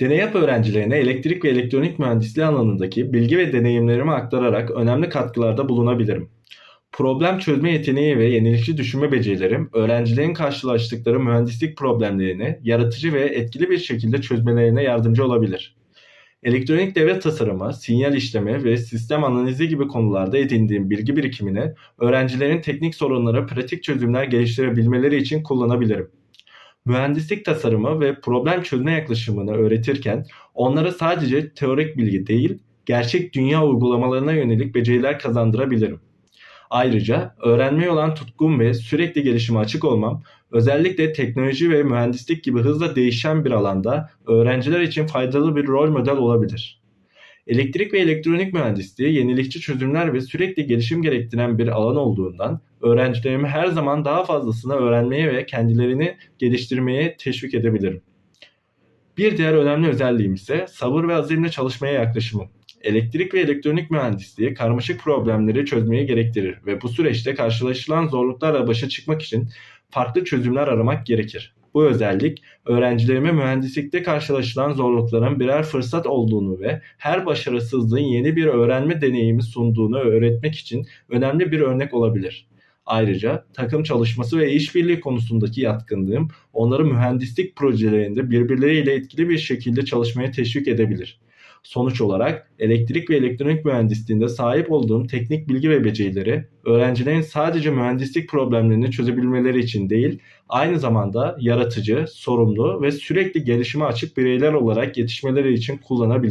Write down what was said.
Deney yap öğrencilerine elektrik ve elektronik mühendisliği alanındaki bilgi ve deneyimlerimi aktararak önemli katkılarda bulunabilirim. Problem çözme yeteneği ve yenilikçi düşünme becerilerim, öğrencilerin karşılaştıkları mühendislik problemlerini yaratıcı ve etkili bir şekilde çözmelerine yardımcı olabilir. Elektronik devre tasarımı, sinyal işleme ve sistem analizi gibi konularda edindiğim bilgi birikimini öğrencilerin teknik sorunlara pratik çözümler geliştirebilmeleri için kullanabilirim. Mühendislik tasarımı ve problem çözme yaklaşımını öğretirken onlara sadece teorik bilgi değil, gerçek dünya uygulamalarına yönelik beceriler kazandırabilirim. Ayrıca öğrenmeye olan tutkum ve sürekli gelişime açık olmam, özellikle teknoloji ve mühendislik gibi hızla değişen bir alanda öğrenciler için faydalı bir rol model olabilir. Elektrik ve elektronik mühendisliği yenilikçi çözümler ve sürekli gelişim gerektiren bir alan olduğundan öğrencilerimi her zaman daha fazlasını öğrenmeye ve kendilerini geliştirmeye teşvik edebilirim. Bir diğer önemli özelliğim ise sabır ve azimle çalışmaya yaklaşımım. Elektrik ve elektronik mühendisliği karmaşık problemleri çözmeyi gerektirir ve bu süreçte karşılaşılan zorluklarla başa çıkmak için farklı çözümler aramak gerekir. Bu özellik öğrencilerime mühendislikte karşılaşılan zorlukların birer fırsat olduğunu ve her başarısızlığın yeni bir öğrenme deneyimi sunduğunu öğretmek için önemli bir örnek olabilir. Ayrıca takım çalışması ve işbirliği konusundaki yatkınlığım onları mühendislik projelerinde birbirleriyle etkili bir şekilde çalışmaya teşvik edebilir. Sonuç olarak elektrik ve elektronik mühendisliğinde sahip olduğum teknik bilgi ve becerileri öğrencilerin sadece mühendislik problemlerini çözebilmeleri için değil, aynı zamanda yaratıcı, sorumlu ve sürekli gelişime açık bireyler olarak yetişmeleri için kullanabilirim.